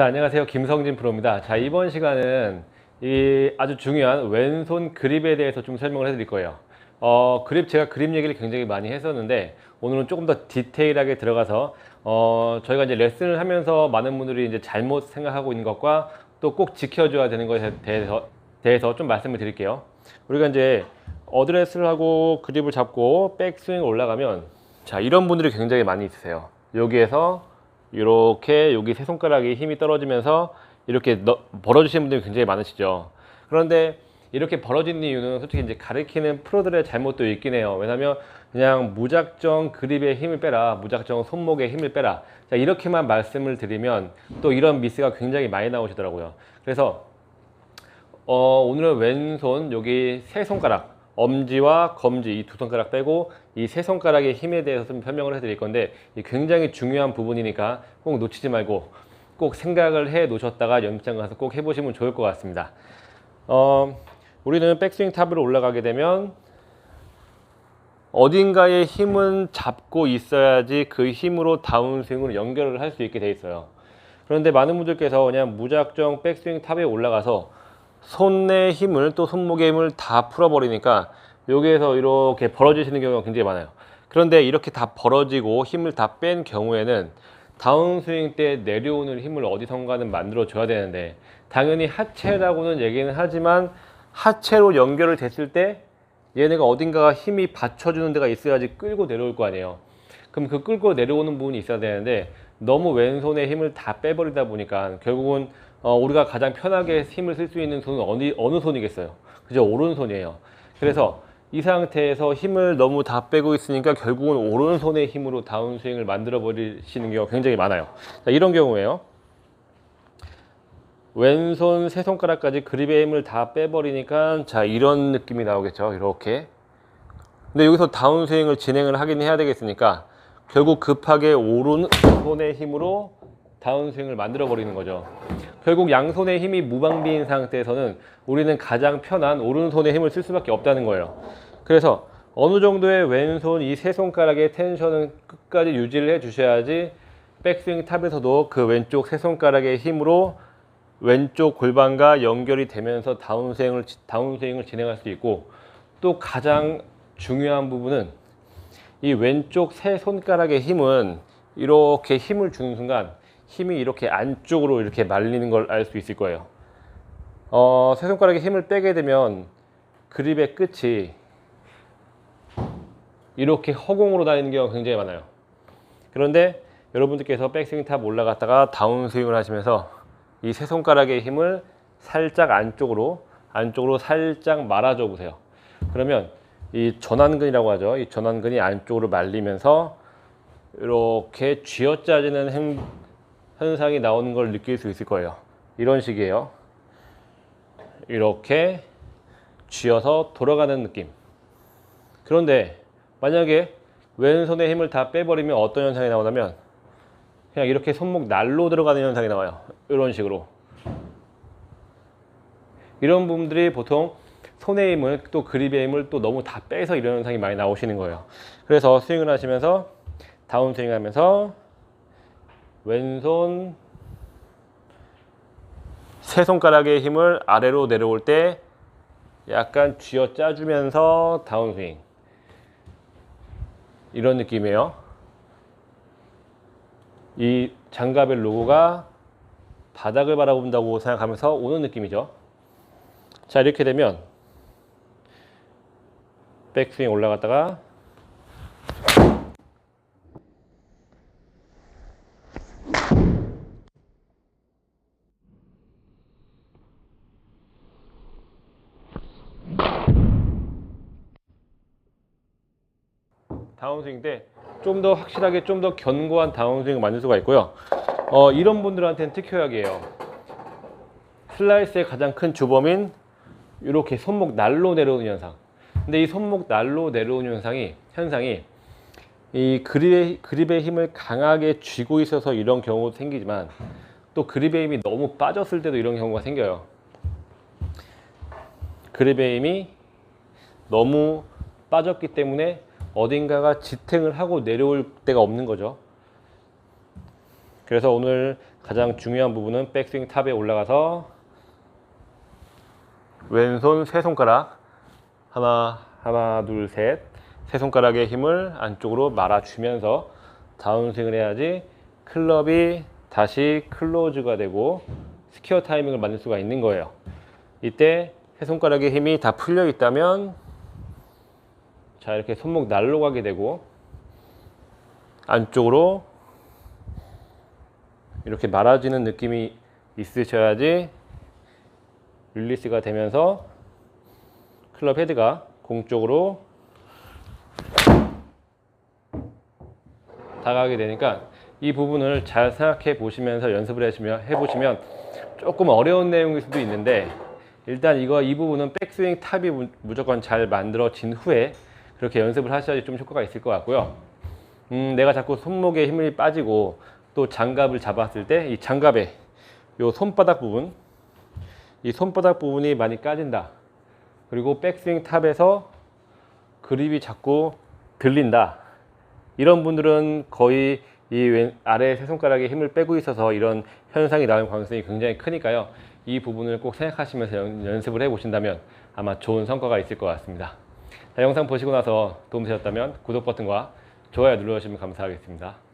자, 안녕하세요. 김성진 프로입니다. 자, 이번 시간은 이 아주 중요한 왼손 그립에 대해서 좀 설명을 해드릴 거예요. 어, 그립, 제가 그립 얘기를 굉장히 많이 했었는데, 오늘은 조금 더 디테일하게 들어가서, 어, 저희가 이제 레슨을 하면서 많은 분들이 이제 잘못 생각하고 있는 것과 또 꼭 지켜줘야 되는 것에 대해서, 대해서 좀 말씀을 드릴게요. 우리가 이제 어드레스를 하고 그립을 잡고 백스윙 올라가면, 자, 이런 분들이 굉장히 많이 있으세요. 여기에서 이렇게 여기 세 손가락이 힘이 떨어지면서 이렇게 너- 벌어지시는 분들이 굉장히 많으시죠. 그런데 이렇게 벌어지는 이유는 솔직히 이제 가르치는 프로들의 잘못도 있긴 해요. 왜냐면 그냥 무작정 그립에 힘을 빼라, 무작정 손목에 힘을 빼라. 자, 이렇게만 말씀을 드리면 또 이런 미스가 굉장히 많이 나오시더라고요. 그래서 어, 오늘은 왼손 여기 세 손가락 엄지와 검지 이 두 손가락 빼고 이 세 손가락의 힘에 대해서 좀 설명을 해드릴 건데 이 굉장히 중요한 부분이니까 꼭 놓치지 말고 꼭 생각을 해 놓으셨다가 연습장 가서 꼭 해보시면 좋을 것 같습니다. 어, 우리는 백스윙 탑으로 올라가게 되면 어딘가에 힘은 잡고 있어야지 그 힘으로 다운스윙으로 연결을 할 수 있게 돼 있어요. 그런데 많은 분들께서 그냥 무작정 백스윙 탑에 올라가서 손의 힘을 또 손목의 힘을 다 풀어버리니까 여기에서 이렇게 벌어지시는 경우가 굉장히 많아요. 그런데 이렇게 다 벌어지고 힘을 다 뺀 경우에는 다운스윙 때 내려오는 힘을 어디선가는 만들어 줘야 되는데 당연히 하체라고는 얘기는 하지만 하체로 연결을 됐을 때 얘네가 어딘가가 힘이 받쳐주는 데가 있어야지 끌고 내려올 거 아니에요. 그럼 그 끌고 내려오는 부분이 있어야 되는데 너무 왼손에 힘을 다 빼버리다 보니까 결국은 어, 우리가 가장 편하게 힘을 쓸 수 있는 손은 어느, 어느 손이겠어요? 그죠? 오른손이에요. 그래서 이 상태에서 힘을 너무 다 빼고 있으니까 결국은 오른손의 힘으로 다운스윙을 만들어 버리시는 경우가 굉장히 많아요. 자, 이런 경우에요. 왼손 세 손가락까지 그립의 힘을 다 빼버리니까 자 이런 느낌이 나오겠죠 이렇게 근데 여기서 다운스윙을 진행을 하긴 해야 되겠으니까 결국 급하게 오른손의 힘으로 다운스윙을 만들어 버리는 거죠 결국 양손의 힘이 무방비인 상태에서는 우리는 가장 편한 오른손의 힘을 쓸 수밖에 없다는 거예요. 그래서 어느 정도의 왼손 이 세 손가락의 텐션은 끝까지 유지를 해 주셔야지 백스윙 탑에서도 그 왼쪽 세 손가락의 힘으로 왼쪽 골반과 연결이 되면서 다운스윙을 다운스윙을 진행할 수 있고 또 가장 중요한 부분은 이 왼쪽 세 손가락의 힘은 이렇게 힘을 주는 순간 힘이 이렇게 안쪽으로 이렇게 말리는 걸 알 수 있을 거예요. 어, 세 손가락에 힘을 빼게 되면 그립의 끝이 이렇게 허공으로 다니는 경우가 굉장히 많아요. 그런데 여러분들께서 백스윙 탑 올라갔다가 다운스윙을 하시면서 이 세 손가락의 힘을 살짝 안쪽으로 안쪽으로 살짝 말아줘 보세요. 그러면 이 전완근이라고 하죠. 이 전완근이 안쪽으로 말리면서 이렇게 쥐어짜지는 행- 현상이 나오는 걸 느낄 수 있을 거예요. 이런 식이에요. 이렇게 쥐어서 돌아가는 느낌. 그런데 만약에 왼손의 힘을 다 빼버리면 어떤 현상이 나오냐면 그냥 이렇게 손목 날로 들어가는 현상이 나와요. 이런 식으로. 이런 부분들이 보통 손의 힘을 또 그립의 힘을 또 너무 다 빼서 이런 현상이 많이 나오시는 거예요. 그래서 스윙을 하시면서 다운 스윙 하면서 왼손 세 손가락의 힘을 아래로 내려올 때 약간 쥐어 짜주면서 다운 스윙. 이런 느낌이에요. 이 장갑의 로고가 바닥을 바라본다고 생각하면서 오는 느낌이죠. 자, 이렇게 되면 백스윙 올라갔다가 다운스윙 때좀더 확실하게 좀 더 견고한 다운스윙을 만들 수가 있고요. 어, 이런 분들한테는 특효약이에요. 슬라이스의 가장 큰 주범인 이렇게 손목 날로 내려오는 현상. 근데 이 손목 날로 내려오는 현상이 현상이 이 그립의, 그립의 힘을 강하게 쥐고 있어서 이런 경우도 생기지만 또 그립의 힘이 너무 빠졌을 때도 이런 경우가 생겨요. 그립의 힘이 너무 빠졌기 때문에 어딘가가 지탱을 하고 내려올 데가 없는 거죠. 그래서 오늘 가장 중요한 부분은 백스윙 탑에 올라가서 왼손 세 손가락 하나 하나 둘 셋 세 손가락의 힘을 안쪽으로 말아주면서 다운스윙을 해야지 클럽이 다시 클로즈가 되고 스퀘어 타이밍을 만들 수가 있는 거예요. 이때 세 손가락의 힘이 다 풀려 있다면 자 이렇게 손목 날로 가게 되고 안쪽으로 이렇게 말아지는 느낌이 있으셔야지 릴리스가 되면서 클럽 헤드가 공 쪽으로 다가가게 되니까 이 부분을 잘 생각해 보시면서 연습을 해보시면, 조금 어려운 내용일 수도 있는데 일단 이거 이 부분은 백스윙 탑이 무- 무조건 잘 만들어진 후에 그렇게 연습을 하셔야지 좀 효과가 있을 것 같고요. 음, 내가 자꾸 손목에 힘이 빠지고 또 장갑을 잡았을 때 이 장갑의 요 손바닥 부분 이 손바닥 부분이 많이 까진다. 그리고 백스윙 탑에서 그립이 자꾸 들린다. 이런 분들은 거의 이 왼, 아래 세 손가락에 힘을 빼고 있어서 이런 현상이 나올 가능성이 굉장히 크니까요. 이 부분을 꼭 생각하시면서 연, 연습을 해 보신다면 아마 좋은 성과가 있을 것 같습니다. 자, 영상 보시고 나서 도움 되셨다면 구독 버튼과 좋아요 눌러주시면 감사하겠습니다.